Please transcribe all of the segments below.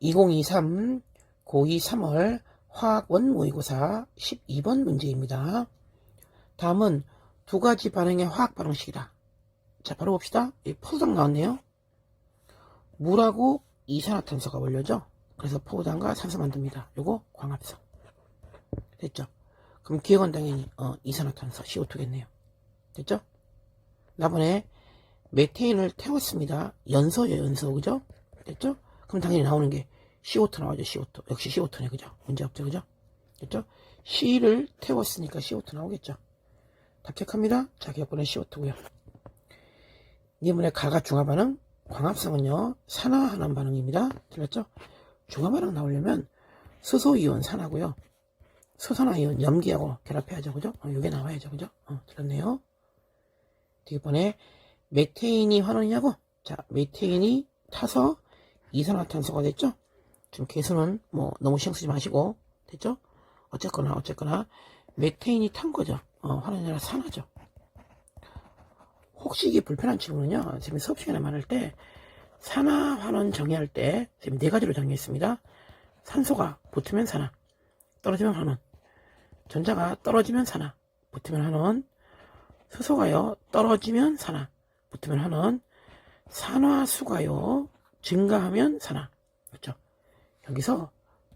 2023 고2 3월 화학원 모의고사 12번 문제입니다. 다음은 두 가지 반응의 화학 반응식이다. 자, 바로 봅시다. 이 포도당 나왔네요. 물하고 이산화탄소가 원료죠. 그래서 포도당과 산소 만듭니다. 요거 광합성. 됐죠? 그럼 기억은 당연히 어, 이산화탄소 CO2겠네요. 됐죠? 나번에 메테인을 태웠습니다. 연소죠, 연소. 그죠? 됐죠? 그럼 당연히 나오는 게 CO2 나오죠, CO2. 역시 CO2네, 그죠? 문제 없죠, 그죠? 됐죠? C를 태웠으니까 CO2 나오겠죠? 답책합니다. 자, 기억번호 CO2고요. 이번에 가가 중화 반응, 광합성은요, 산화환원 반응입니다. 틀렸죠? 중화 반응 나오려면 수소이온 산화고요. 수산화이온 염기하고 결합해야죠, 그죠? 어, 이게 나와야죠, 그죠? 어, 틀렸네요. 뒤번에 메테인이 환원이냐고? 자, 메테인이 타서 이산화탄소가 됐죠? 지금 개수는 뭐 너무 신경 쓰지 마시고 됐죠? 어쨌거나 어쨌거나 메테인이 탄 거죠. 어, 아니라 산화죠. 혹시 이게 불편한 친구는요, 선생님 수업 시간에 말할 때 산화 환원 정의할 때 선생님 네 가지로 정의했습니다. 산소가 붙으면 산화, 떨어지면 환원. 전자가 떨어지면 산화, 붙으면 환원. 수소가요 떨어지면 산화, 붙으면 환원. 산화수가요 증가하면 산화. 그렇죠? 여기서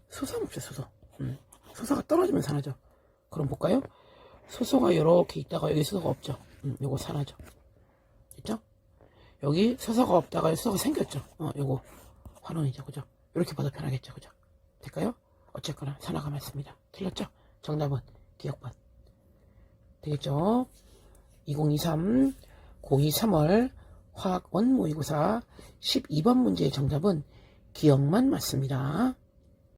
수소 없죠 수소. 음, 수소가 떨어지면 산화죠. 그럼 볼까요? 수소가 이렇게 있다가 여기 수소가 없죠. 음, 요거 산화죠. 됐죠? 여기 수소가 없다가 수소가 생겼죠. 어, 요거 환원이죠. 그죠? 이렇게 봐도 편하겠죠. 그죠? 될까요? 어쨌거나 산화가 맞습니다. 틀렸죠? 정답은 기억번. 되겠죠? 2023 고2 3월 화학원 모의고사 12번 문제의 정답은 기억만 맞습니다.